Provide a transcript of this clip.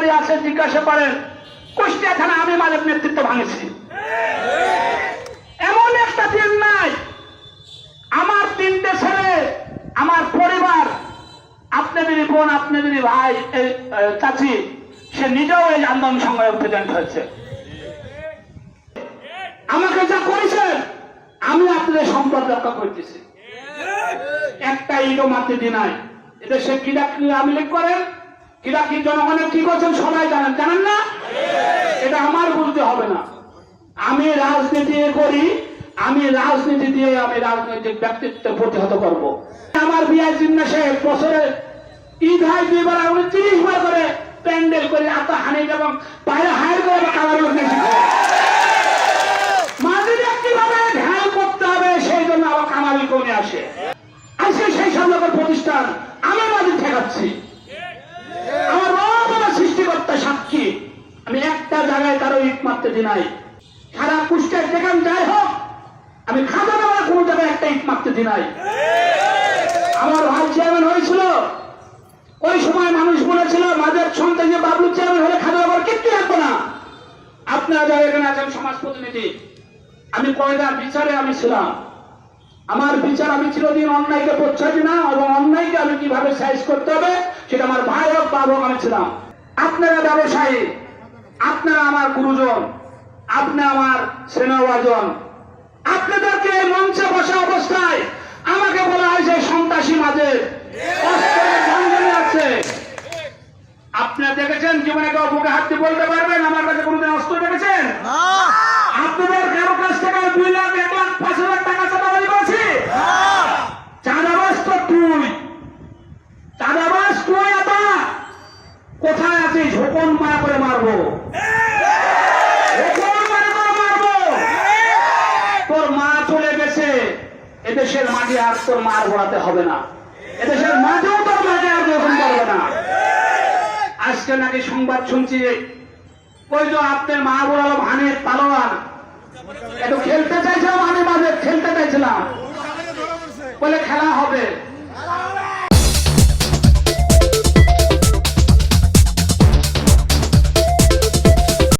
দাঁড়িয়ে আছে, জিজ্ঞাসা করেন, কুষ্টিয়া থানা আমি মালিক নেতৃত্ব ভাঙেছি। এমন একটা দিন নাই। আমার তিনটে ছেলে, আমার পরিবার আপনাদেরই বোন আপনাদেরই ভাই চাচি, সে নিজেও এই আন্দোলন সংগ্রামে প্রেজেন্ট হয়েছে। আমাকে যা করেছেন, আমি আপনাদের সম্পদ রক্ষা করতেছি। একটা ইটও মারতে দি নাই এটা সে কিরা কি আমি করেন কিরা কি জনগণের কি করছেন? সবাই জানেন। জানেন না? এটা আমার বলতে হবে না। আমি রাজনীতি করি, আমি রাজনীতি দিয়ে আমি রাজনৈতিক ব্যক্তিত্ব প্রতিহত করব। আমার বিয়ার জিজ্ঞাসে বছরে ঈদ হয় দুইবার উনি তিরিশ বার করে প্যান্ডেল করে আতা হানি এবং বাইরে হায়ার করে কালার মাঝিরা কীভাবে ধ্যান করতে হবে, সেই জন্য আবার কামালি কমে আসে। আজকে সেই সংগ্রহের প্রতিষ্ঠান আমি মাঝে ঠেকাচ্ছি আমার বাবা সৃষ্টিকর্তা সাক্ষী আমি একটা জায়গায় কারও ইট মারতে দি নাই। সারা কুষ্টের যেখান যাই হোক, আমি খাজা দেওয়ার কোনো জায়গায় একটা ইট মারতে দি নাই। আমার ভাই চেয়ারম্যান হয়েছিল। ওই সময় মানুষ বলেছিল মাঝের সন্তান যে বাবলু চেয়ারম্যান হলে খাজা দেওয়ার কিচ্ছু রাখব না। আপনারা যারা এখানে আছেন সমাজ প্রতিনিধি, আমি কয়দা বিচারে আমি ছিলাম। আমার বিচার আমি চিরদিন অন্যায়কে প্রচ্ছাই না, এবং অন্যায়কে আমি কীভাবে সাইজ করতে হবে, সেটা আমার ভাই হোক বাবা আমি ছিলাম। আপনারা ব্যবসায়ী আপনারা আমার গুরুজন আপনি আমার স্নেহভাজন আপনাদেরকে এই মঞ্চে বসা অবস্থায় আমাকে বলা হয়েছে সন্ত্রাসী মাঝে। আছে। আপনারা দেখেছেন জীবনে কেউ বুকে হাত দিয়ে বলতে পারবেন আমার কাছে কোনোদিন অস্ত্র দেখেছেন? আপনাদের কারও কাছ থেকে দুই লাখ এক লাখ পাঁচ হাজার টাকা চাঁদাবাজি করেছি? চাঁদাবাস তো তুই। চাঁদাবাস তুই আতা। কোথায় আছিস? ঝোপন মায়া করে মারবো। তোর মা চলে গেছে। এদেশের মাটি আর তোর মার ঘোরাতে হবে না। এদেশের মাঝেও তোর মাঝে আর গ্রহণ করবে না। আজকে নাকি সংবাদ শুনছি, ওই তো আপনার মা বলালো ভানের পালোয়ান। একটু খেলতে চাইছিলাম, আমি মাঝে খেলতে চাইছিলাম। বলে খেলা হবে।